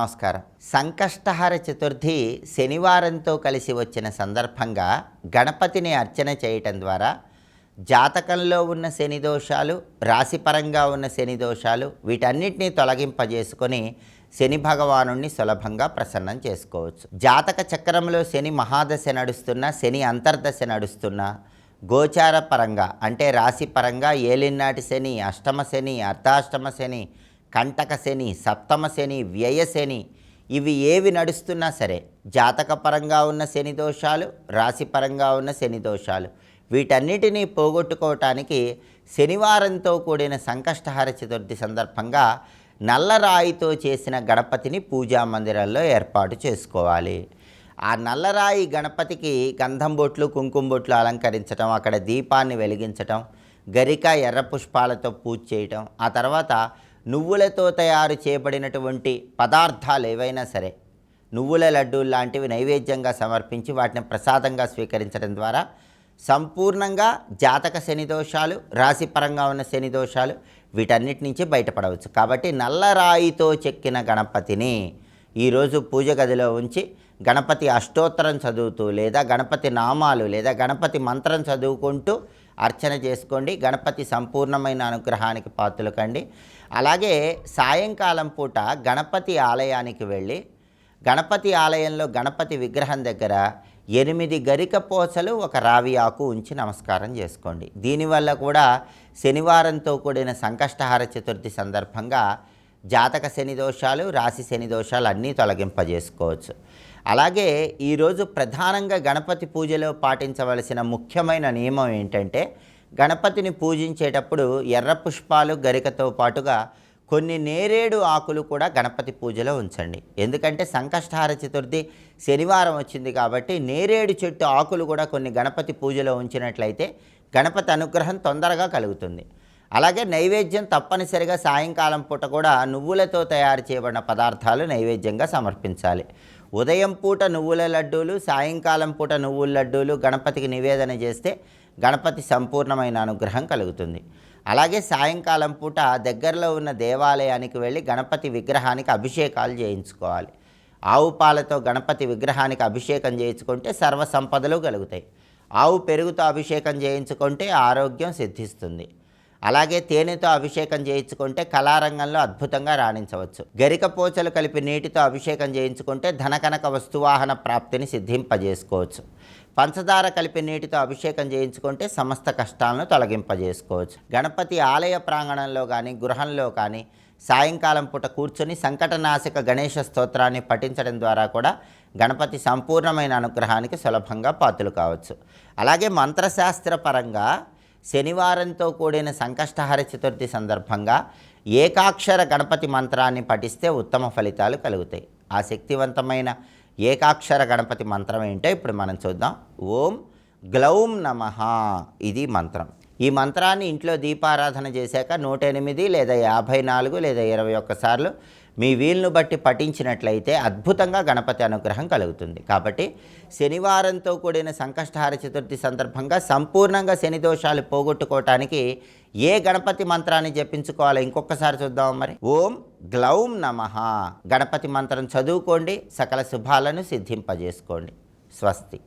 నమస్కారం. సంకష్టహార చతుర్థి శనివారంతో కలిసి వచ్చిన సందర్భంగా గణపతిని అర్చన చేయటం ద్వారా జాతకంలో ఉన్న శని దోషాలు రాశిపరంగా ఉన్న శని దోషాలు వీటన్నిటినీ తొలగింపజేసుకొని శని భగవానుణ్ణి సులభంగా ప్రసన్నం చేసుకోవచ్చు. జాతక చక్రంలో శని మహాదశ నడుస్తున్న శని అంతర్దశ నడుస్తున్న గోచార పరంగా అంటే రాశి పరంగా ఏలినాటి శని అష్టమ శని అర్ధాష్టమ శని కంటక శని సప్తమ శని వ్యయ శని ఇవి ఏవి నడుస్తున్నా సరే జాతక పరంగా ఉన్న శని దోషాలు రాశిపరంగా ఉన్న శని దోషాలు వీటన్నిటినీ పోగొట్టుకోవటానికి శనివారంతో కూడిన సంకష్టహార చతుర్థి సందర్భంగా నల్లరాయితో చేసిన గణపతిని పూజా మందిరాల్లో ఏర్పాటు చేసుకోవాలి. ఆ నల్లరాయి గణపతికి గంధం బొట్లు కుంకుమ బొట్లు అలంకరించటం అక్కడ దీపాన్ని వెలిగించటం గరిక ఎర్ర పుష్పాలతో పూజ చేయటం ఆ తర్వాత నువ్వులతో తయారు చేయబడినటువంటి పదార్థాలు ఏవైనా సరే నువ్వుల లడ్డూలు లాంటివి నైవేద్యంగా సమర్పించి వాటిని ప్రసాదంగా స్వీకరించడం ద్వారా సంపూర్ణంగా జాతక శని దోషాలు రాశిపరంగా ఉన్న శని దోషాలు వీటన్నిటి నుంచి బయటపడవచ్చు. కాబట్టి నల్లరాయితో చెక్కిన గణపతిని ఈరోజు పూజ గదిలో ఉంచి గణపతి అష్టోత్తరం చదువుతూ లేదా గణపతి నామాలు లేదా గణపతి మంత్రం చదువుకుంటూ అర్చన చేసుకోండి. గణపతి సంపూర్ణమైన అనుగ్రహానికి పాత్రలు కండి అలాగే సాయంకాలం పూట గణపతి ఆలయానికి వెళ్ళి గణపతి ఆలయంలో గణపతి విగ్రహం దగ్గర ఎనిమిది గరిక పోసలు ఒక రావి ఆకు ఉంచి నమస్కారం చేసుకోండి. దీనివల్ల కూడా శనివారంతో కూడిన సంకష్టహార చతుర్థి సందర్భంగా జాతక శని దోషాలు రాశి శని దోషాలు అన్నీ తొలగింపజేసుకోవచ్చు. అలాగే ఈరోజు ప్రధానంగా గణపతి పూజలో పాటించవలసిన ముఖ్యమైన నియమం ఏంటంటే గణపతిని పూజించేటప్పుడు ఎర్ర పుష్పాలు గరికతో పాటుగా కొన్ని నేరేడు ఆకులు కూడా గణపతి పూజలో ఉంచండి. ఎందుకంటే సంకష్టహార చతుర్థి శనివారం వచ్చింది కాబట్టి నేరేడు చెట్టు ఆకులు కూడా కొన్ని గణపతి పూజలో ఉంచినట్లయితే గణపతి అనుగ్రహం తొందరగా కలుగుతుంది. అలాగే నైవేద్యం తప్పనిసరిగా సాయంకాలం పూట కూడా నువ్వులతో తయారు చేయబడిన పదార్థాలు నైవేద్యంగా సమర్పించాలి. ఉదయం పూట నువ్వుల లడ్డూలు సాయంకాలం పూట నువ్వుల లడ్డూలు గణపతికి నివేదన చేస్తే గణపతి సంపూర్ణమైన అనుగ్రహం కలుగుతుంది. అలాగే సాయంకాలం పూట దగ్గరలో ఉన్న దేవాలయానికి వెళ్ళి గణపతి విగ్రహానికి అభిషేకాలు చేయించుకోవాలి. ఆవు పాలతో గణపతి విగ్రహానికి అభిషేకం చేయించుకుంటే సర్వ సంపదలు కలుగుతాయి. ఆవు పెరుగుతో అభిషేకం చేయించుకుంటే ఆరోగ్యం సిద్ధిస్తుంది. అలాగే తేనెతో అభిషేకం చేయించుకుంటే కళారంగంలో అద్భుతంగా రాణించవచ్చు. గరిక పోచలు కలిపి నీటితో అభిషేకం చేయించుకుంటే ధనకనక వస్తువాహన ప్రాప్తిని సిద్ధింపజేసుకోవచ్చు. పంచదార కలిపి నీటితో అభిషేకం చేయించుకుంటే సమస్త కష్టాలను తొలగింపజేసుకోవచ్చు. గణపతి ఆలయ ప్రాంగణంలో కానీ గృహంలో కానీ సాయంకాలం పూట కూర్చొని సంకటనాశక గణేష స్తోత్రాన్ని పఠించడం ద్వారా కూడా గణపతి సంపూర్ణమైన అనుగ్రహానికి సులభంగా పాతులు కావచ్చు. అలాగే మంత్రశాస్త్ర పరంగా శనివారంతో కూడిన సంకష్టహర చతుర్థి సందర్భంగా ఏకాక్షర గణపతి మంత్రాన్ని పఠిస్తే ఉత్తమ ఫలితాలు కలుగుతాయి. ఆ శక్తివంతమైన ఏకాక్షర గణపతి మంత్రం ఏంటో ఇప్పుడు మనం చూద్దాం. ఓం గ్లౌం నమ ఇది మంత్రం. ఈ మంత్రాన్ని ఇంట్లో దీపారాధన చేశాక నూట ఎనిమిది లేదా యాభై నాలుగు లేదా ఇరవై ఒక్కసార్లు మీ వీలును బట్టి పఠించినట్లయితే అద్భుతంగా గణపతి అనుగ్రహం కలుగుతుంది. కాబట్టి శనివారంతో కూడిన సంకష్టహార చతుర్థి సందర్భంగా సంపూర్ణంగా శని దోషాలు పోగొట్టుకోవటానికి ఏ గణపతి మంత్రాన్ని జపించుకోవాలో? ఇంకొకసారి చూద్దాం మరి. ఓం గ్లౌం నమ. గణపతి మంత్రం చదువుకోండి సకల శుభాలను సిద్ధింపజేసుకోండి. స్వస్తి.